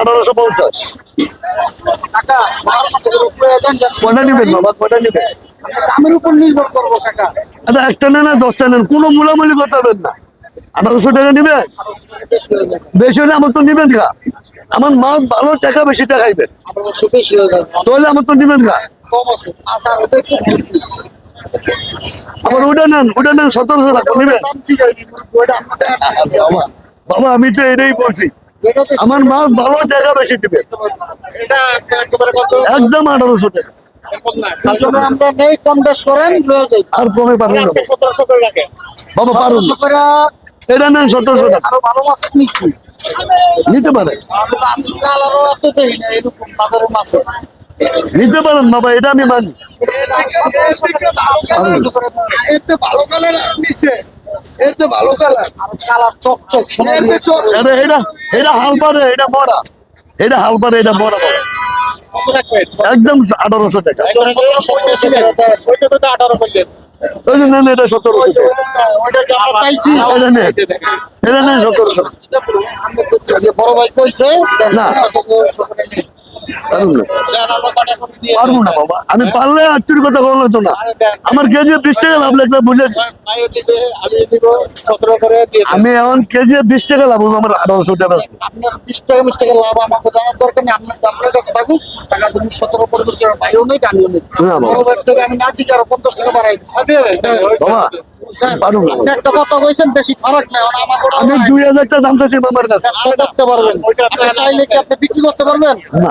আঠারোশো পঞ্চাশ। আমার কটা নিবেন বাবা? কটা নিবেন? দামের উপর নির্ভর করব কাকা। আচ্ছা একটা নেন আর দশটা নেন। কোনো মূলামূলি করতে পারবেন না। আঠারোশো টাকা নিবেন? বেশি হলে আমার তো নিবেন গা। আমার মা ভালো টাকা বেশি টাকাইবেন তাহলে আমার তো নিবেন গা। আছে। আসার ওটা নেন ওটা নেন সতেরোশো টাকা নিবেন? বাবা আমি তো এটাই বলছি। আমার মাছ ভালো টাকা বেশি দিবে। একদম আঠারোশো টাকা। আর কমে পারবেন না আজকে সতেরোশো করে রাখে। বাবা পারুন এটা নেন সতেরোশো টাকা। আরও ভালো মাছ নিচ্ছি নিতে পারে। নিতে পারেন বাবা এটা আমি মানি। ভালো কালার নিচ্ছে তো ভালো কালার। কালার চকচক সোনালি এটা এটা হালপারে এটা মরা এটা হালপারে এটা বাবা। কত রাখবেন একদম আঠারোশো টাকা। ওই যে এটা সতেরোশো এটা সতেরোশো বড় ভাই কইছে না। না। পারব না বাবা। আমি পারলে আটটির কথা বলা হতো না। আমার কেজি বিশ টাকা লাভ লাগলে বুঝেছি আমি এখন কেজি বিশ টাকা লাভ হব আমার আঠারোশো টাকা। বিশ টাকা বিশ টাকা লাভ আমাকে জানার দরকার নেই আপনার আপনার কাছে থাকুক টাকা তুমি সতেরো নেই নেই আমি না পঞ্চাশ টাকা বাড়াই বাবা দুই হাজার টাকা দাম চাইছি আমার কাছে। ব্যবসা করতে পারবেন চাইলে কি আপনি বিক্রি করতে পারবেন? না।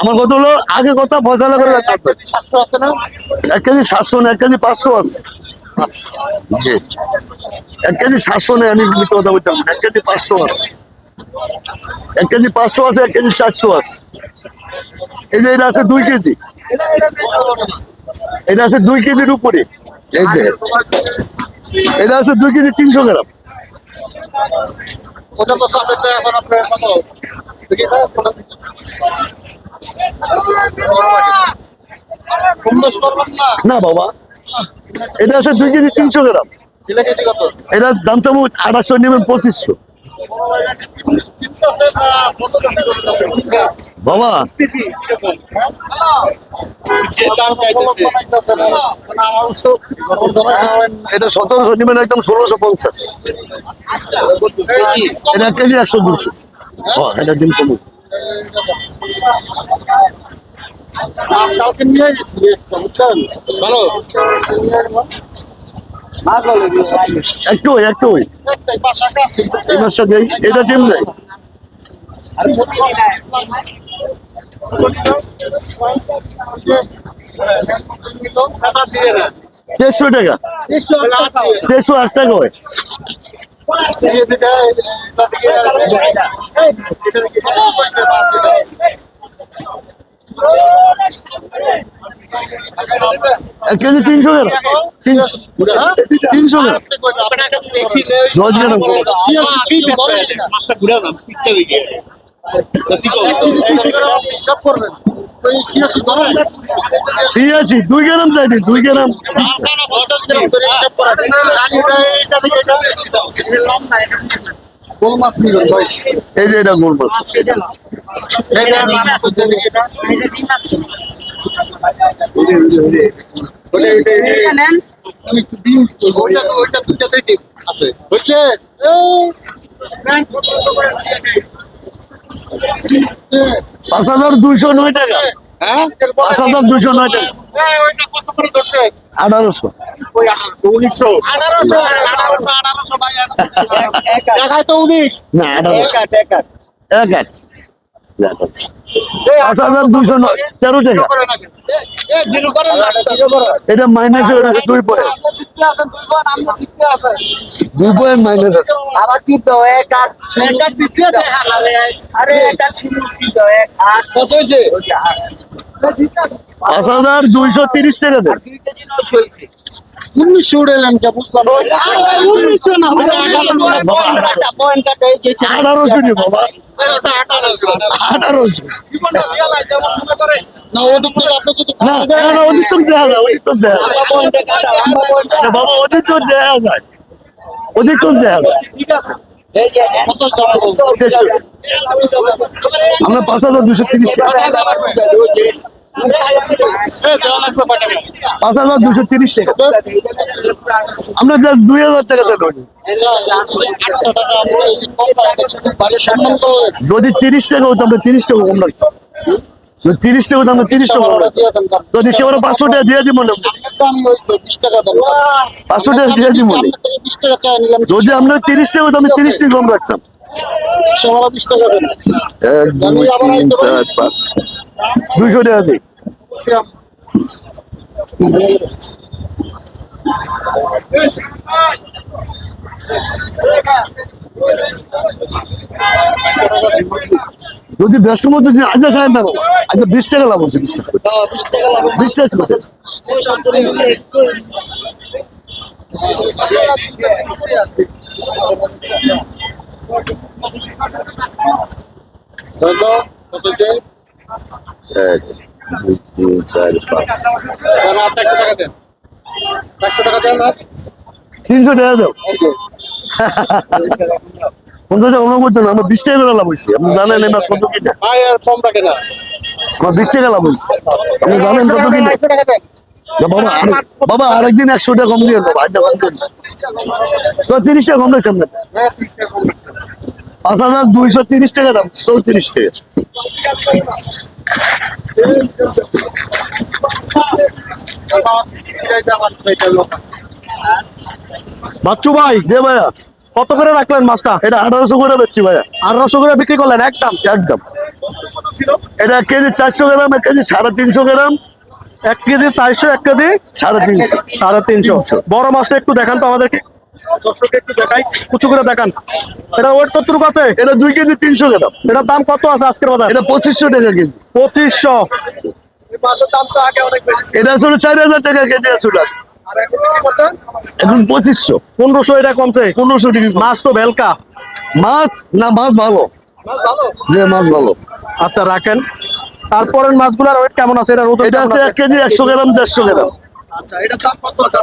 আমার কথা হলো আগে কথা ফসলা করে না? এক কেজি সাতশো না এক কেজি পাঁচশো আছে। জি। এক কেজি সাতশো নেই আমি কথা বলতাম এক কেজি পাঁচশো আছে। এক কেজি পাঁচশো আছে এক কেজি সাতশো আছে। এই যে এটা আছে দুই কেজি। এটা আছে দুই কেজির উপরে। এই যে। এটা আছে দুই কেজি তিনশো গ্রাম। ওটা তো এখন আপনার এটা, না? বাবা। এটা আছে দুই কেজি তিনশো গ্রাম। এটার দাম চামচ আঠাশশো নেবেন পঁচিশশো। বাবা। এটা সতেরোশো নেবেন একদম ষোলোশো পঞ্চাশ। এটা কেজি একশো দুশো। হ্যাঁ? এটা দিন মাছ কালকে নিয়ে গেছি বুঝছেন? ভালো একটু একটু এই দেই এটা টিম নেই টাকা। দিয়ে। দেড়শো টাকা। দেড়শো আট টাকা হয় এক কেজি তিনশো গ্রাম। তিনশো তিনশো গ্রাম দশ গ্রাম। ছিয়াশি দুই গ্রাম গ্রাম। এই যে এটা গোল মাছ। আছে। পাঁচ হাজার দুইশো নয় টাকা। হ্যাঁ? পাঁচ হাজার দুইশো নয় টাকা। এই, ওইটা কত করে ধরছে? আঠারোশো। উনিশশো। আঠারোশো আঠারোশো, আঠারোশো ভাই, তো উনিশ না আঠারোশো। এক আট। পাঁচ হাজার দুইশো তেরো টাকা। এটা মাইনাস হয়ে দুই পয়েন্ট দুই পয়েন্ট মাইনাস আছে। আবার টিপ দাও এক আট দাও আরে এক আট আট। কত হয়েছে? পাঁচ হাজার দুইশো তিরিশ টাকা দেন উনিশশো উড়েলেন কে বুঝলাম। উনিশশো না পয়েন্ট কাটা এই যে আঠারোশো নি বাবা। আঠারোশো না ওদিক থেকে আপনি যদি না না, না ওদিক তো দেওয়া যায় ওদিক তো দেওয়া যায় আমরা বাবা ওদিক তো দেওয়া যায়। ওদিক তো দেওয়া যায়। এই যে আমরা পাঁচ হাজার দুশো তিরিশ। টাকা পাঁচ হাজার দুশো তিরিশ টাকা। আমরা দুই হাজার টাকাতে ধরি। যদি তিরিশ টাকা হতো আমরা তিরিশ টাকা কম রাখতাম। তিরিশ টাকা আমরা তিরিশ টাকা যদি সে পাঁচশো টাকা দিয়ে দিব না টাকা দাম পাঁচশো টাকা দিয়ে দিব। টাকা যদি আমরা তিরিশ টাকা আমি তিরিশ টাকা কম রাখতাম। টাকা এক দুই তিন চার পাঁচ। দুইশো টাকা দিই যদি ব্যস্ত মধ্যে আজ খায় না আজ বিশ টাকা লাভ হচ্ছে বিশ্বাস করে। লাভ বিশ্বাস করে। এক তিনশো টাকা দাও। পঞ্চাশ টাকা আমরা বিশ টাকা লাভ আপনি জানেন কিনা? আমার বিশ টাকা আপনি জানেন কত কিনা? বাবা বাবা, আরেকদিন একশো কম দিয়ে দেবো আজ কম তিরিশ কম রয়েছে আপনার পাঁচ হাজার দুইশো তিরিশ টাকা দাম চৌত্রিশ টাকা। বাচ্চু ভাই দে ভাইয়া কত করে রাখলেন মাছটা? এটা আঠারোশো করে বেচছি ভাইয়া। আঠারোশো করে বিক্রি করলেন একদম? একদম। এটা এক কেজি চারশো গ্রাম এক কেজি সাড়ে তিনশো গ্রাম। এক কেজি চারশো এক কেজি সাড়ে তিনশো। সাড়ে তিনশো। তিনশো। বড় মাছটা একটু দেখান তো আমাদেরকে। দর্শককে একটু দেখাই। কুচু করে দেখান। এটা ওয়েট কতটুকু আছে? এটা দুই কেজি তিনশো গ্রাম। এটার দাম কত আছে আজকের বাজার? এটা পঁচিশশো টাকা কেজি। পঁচিশশো। এটা চার হাজার টাকা কেজি আসলে এখন পঁচিশশো। পনেরোশো এটা কমছে? পনেরোশো টাকা মাছ তো ভেলকা। মাছ? না মাছ ভালো। যে মাছ ভালো। আচ্ছা রাখেন। তারপরের মাছগুলোর ওয়েট কেমন আছে? এটা এটা আছে? এক কেজি একশো গ্রাম দেড়শো গ্রাম।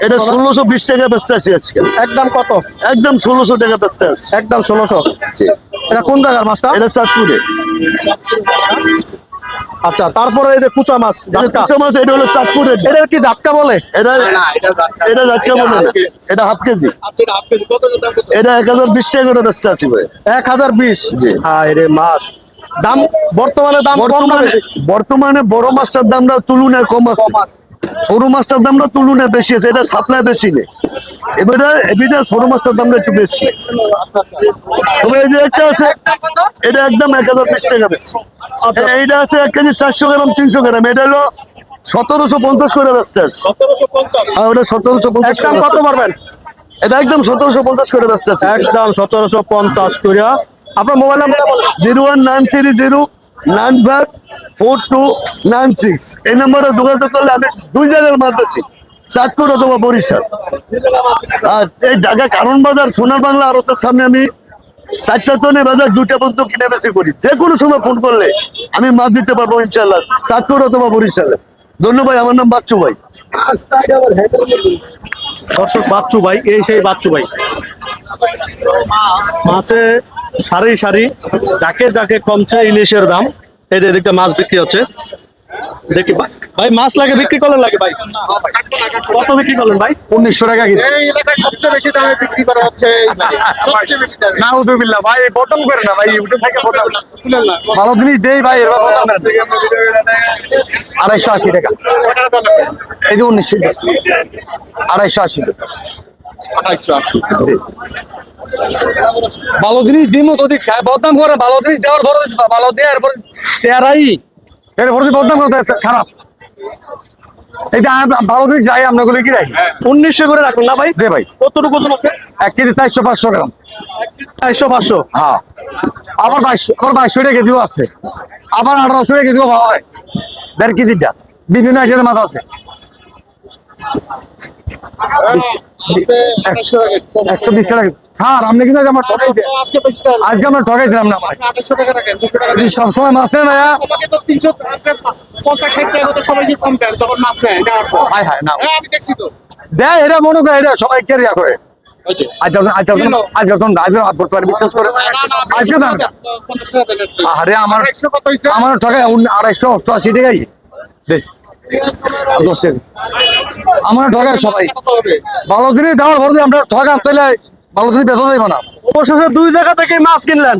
এটা ষোলোশো বিশ টাকা বেচতে আছি আজকে। একদম কত? একদম ষোলোশো টাকা বেচতে আছি। একদম ষোলোশো? এটা কোন জায়গার মাছটা? এটা চাঁদপুরে। আচ্ছা তারপরে এই যে কুচা মাছ কুচা মাছ এটা হলো চাঁদপুরে এটা কি জাটকা বলে? এটা এটা বলে। এটা হাফ কেজি। এটা এক হাজার বিশ টাকা করে বেচতে আছি ভাই। এক হাজার বিশ? জি। হায় রে মাছ। দাম বর্তমানে দাম বর্তমানে? বর্তমানে বড় মাছটার দামটা তুলনায় কম আছে। ছোট মাছটার দামটা তুলনায় বেশি আছে এটা সাপ্লাই বেশি নেই। এবারে এবারে ছোট মাছটার দামটা একটু বেশি। তবে এই যে একটা আছে এটা একদম এক হাজার বিশ টাকা বেশি। এইটা আছে এক কেজি চারশো গ্রাম তিনশো গ্রাম। এটা হলো সতেরোশো পঞ্চাশ করে আছে। আর ওটা সতেরোশো পঞ্চাশ কত পারবেন? এটা একদম সতেরোশো পঞ্চাশ করে আছে। একদম সতেরোশো পঞ্চাশ করিয়া আপনার mobile number zero one nine three zero nine five four two nine six. এই নম্বরে যোগাযোগ করলে আমি দুই জায়গার মাছ বেছি চাঁদপুর অথবা বরিশাল। আর এই ঢাকা কারণ বাজার, সোনার বাংলা আড়তের সামনে আমি চারটা টনে বাজার দুটা পর্যন্ত কিনে বেশি করি। যে কোনো সময় ফোন করলে আমি মাছ দিতে পারব ইনশাল্লাহ চাঁদপুর অথবা বরিশালে। ধন্যবাদ, আমার নাম বাচ্চু ভাই। দর্শক বাচ্চু ভাই, এই সেই বাচ্চু ভাই। মাছে সারি সারি, যাকে যাকে কমছে ইলিশের দাম। এই এদিকটা মাছ বিক্রি হচ্ছে। দেখি ভাই ভাই মাছ লাগে বিক্রি করলেন লাগে ভাই। কত বিক্রি করলেন ভাই? উনিশশো টাকা কিনে এই এলাকায় সবচেয়ে বেশি দামে বিক্রি করা হচ্ছে। সবচেয়ে বেশি দামে। নাউদুবিল্লাহ ভাই বদম করে না ভাই ইউটিউব থেকে বদম ভালো জিনিস দেই ভাই এর আড়াইশো আশি টাকা। এই যে উনিশশো আড়াইশো আশি টাকা। আড়াইশো আশি ভালো জিনিস দিমো তো দি খায় বদনাম করে ভালো জিনিস দেওয়ার পরে ভালো দেয় এরপর তেরাই যদি বদনাম খারাপ। এটা ভালো জিনিস যাই আপনাগুলো কি রাখি উনিশশো করে রাখুন না ভাই? দে ভাই। কতটুকু ওজন আছে? এক কেজি চারশো পাঁচশো গ্রাম। চারশো পাঁচশো? হ্যাঁ। আবার বাইশশো আবার বাইশশো টাকা কেজিও আছে। আবার আঠারোশো টাকা কেজিও দেড় কেজিটা। বিভিন্ন আইটেমের মাছ আছে আছে আঠাশশো টাকা কম। একশো বিশ টাকা। স্যার আপনি কিন্তু আমার ঠকাইছে আজকে আমরা ঠকাইছিলাম না সবসময় মাছ হায় না। দেয় এটা মনে করে এটা সবাই কেরিয়া করে। আমার আড়াইশো ঠকাই অষ্টআশি টাকাই। দে। দশ টাকা আমার ঠকায় সবাই। ভালো জিনিস দেওয়ার যদি আমরা ঠকান তাহলে ভালো জিনিস বেতন দেবো না। অবশেষে দুই জায়গা থেকে মাছ কিনলেন।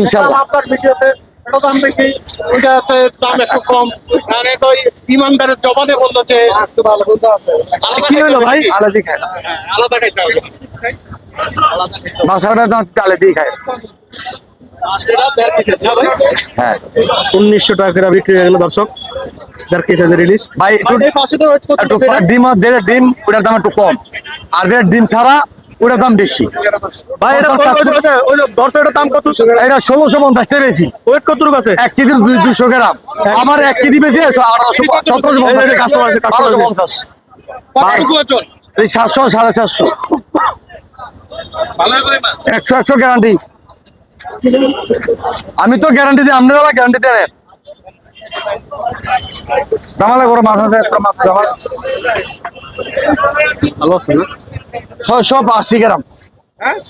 ইনশাল্লাহ আপনার বেশি এটা দাম বেশি, ওইটাতে দাম একটু কম। আর এটা ইমানদারের জবানে বলল যে, কি হলো ভাই? আলাদি হ্যাঁ, আলাদা খাইতে আলাদা খাইতে হবে। বাসাটা দাম কালে দিয়ে খায় হ্যাঁ। উনিশশো টাকা করে বিক্রি হয়ে গেল দর্শক। দেড় কেজি আছে রিলিজ। ভাই একটু ডিম আর দেড় ডিম ওটার দাম একটু কম। আর ডিম ছাড়া ওটার দাম বেশি। ভাই এটা ওই- ওই- ওই- ওই- ওই যে দর্শকের দাম কত? এটা ষোলোশো পঞ্চাশ টাকা বেশি ওয়েট আছে? এক কেজির দুইশো গ্রাম। আমার এক কেজি বেশি আঠারোশো সতেরোশো। পঞ্চাশ। সাতশো সাড়ে চারশো একশো একশো গ্যারান্টি আমি তো গ্যারান্টি দিই আপনারা গ্যারান্টি দেন। দামালে করে মাছ আছে একটা মাছ দামাল ভালো আছে না? ছয়শো আশি গ্রাম।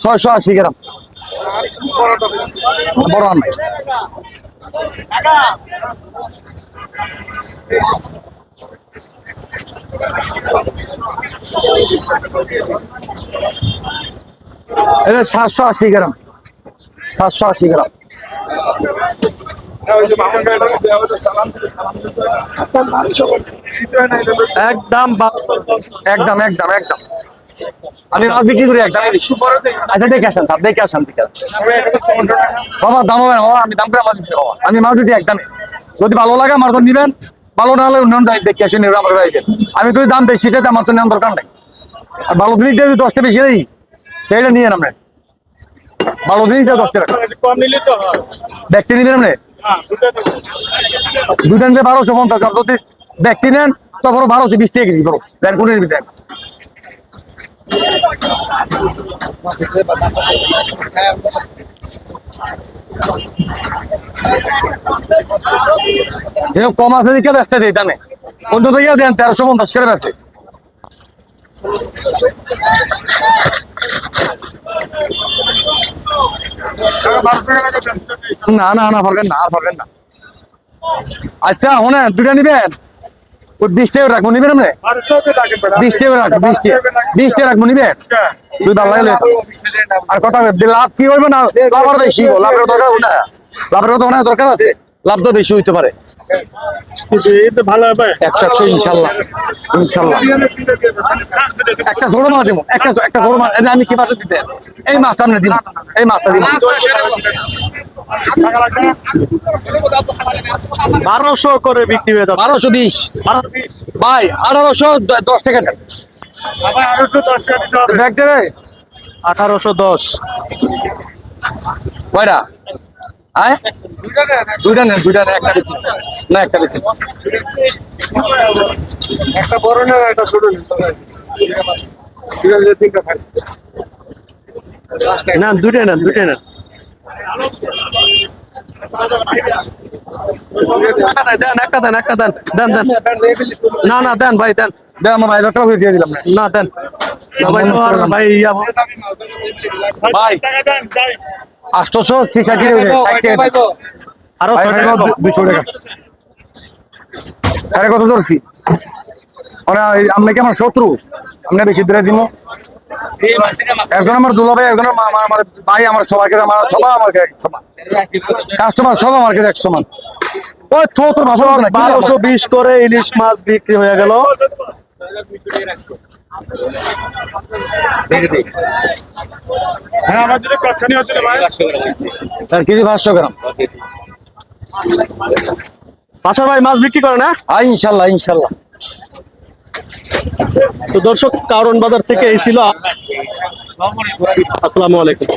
ছয়শো আশি গ্রাম। বড় নাই এটা সাতশো আশি গ্রাম। সাতশো আশি গ্রাম। আমি মাছ বিক্রি করি আচ্ছা আমি একদমই যদি ভালো লাগে, আমার তো নিবেন। ভালো না হলে দায় দেখে আসেন আমার বাড়িতে আমি তো দাম বেশি দিতে আমার তো নেওয়ার দরকার নাই। আর ভালো জিনিস দিয়ে দশটা বেশি দেই সেইটা নিয়ে আমরা ভালো দিয়ে দশটা রাখা। ব্যক্তি নিবেন আপনি? নিলে বারোশো পঞ্চাশ আর যদি ব্যক্তি নেন বারোশো বিশ টাকা কেজি করো দেন নিবি দেন কম আছে দিকে ব্যস্ত দিই দামে অন্তত ইয়া দেন তেরোশো পঞ্চাশ করে ব্যস্ত। না না না, পারবেন না, আর পারবেন না। আচ্ছা শোনেন দুটা নিবেন? রাখব, নিবেন আপনি? রাখব নিবেন? আর কথা লাভ কি হইবে না? লাভের দরকার লাভের কথা দরকার আছে? লাভ তো বেশি হইতে পারে। ভালো হবে একশো একশো ইনশাল্লাহ ইনশাল্লাহ। একটা ছোট মাছ দিব একটা একটা ছোট মাছ। আমি কি মাছ দিতে? এই মাছ সামনে দিব এই মাছটা দিব বারোশো করে বিক্রি হয়ে যাবে বারোশো বিশ। ভাই আঠারোশো দশ টাকা দেন। আঠারোশো দশ কয়টা আয় দুইটা নেন দুইটা নেন একটা বেশি। না একটা বেশি। একটা বড় না একটা ছোট না দুইটাই নেন দুইটাই নেন দেন একটা দেন একটা দেন দেন দেন। না না দেন ভাই দেন। দেন আমার ভাই টাকা দিয়ে দিলাম। না দেন। না ভাই ভাই। ভাই ছিষাটি আরও। দুশো টাকা কত ধরছি? ওরা আমরা কি আমার শত্রু? আমরা বেশি দূরে দিব একজন আমার দুলা ভাই একজন আমার আমার ভাই আমার সবাইকে আমার সবাই আমার সমান। কাস্টমার সব আমার কাছে এক সমান। ওই তো তোর ভাষা হবে বারোশো বিশ করে ইলিশ মাছ বিক্রি হয়ে গেল। হ্যাঁ আমার যদি কচ্ছানি হচ্ছে ভাই? তার কেজি পাঁচশো গ্রাম। পাশা ভাই মাছ বিক্রি করে না আর ইনশাল্লাহ ইনশাল্লাহ। তো দর্শক কারণ বাজার থেকে এই ছিল। আসসালামু আলাইকুম।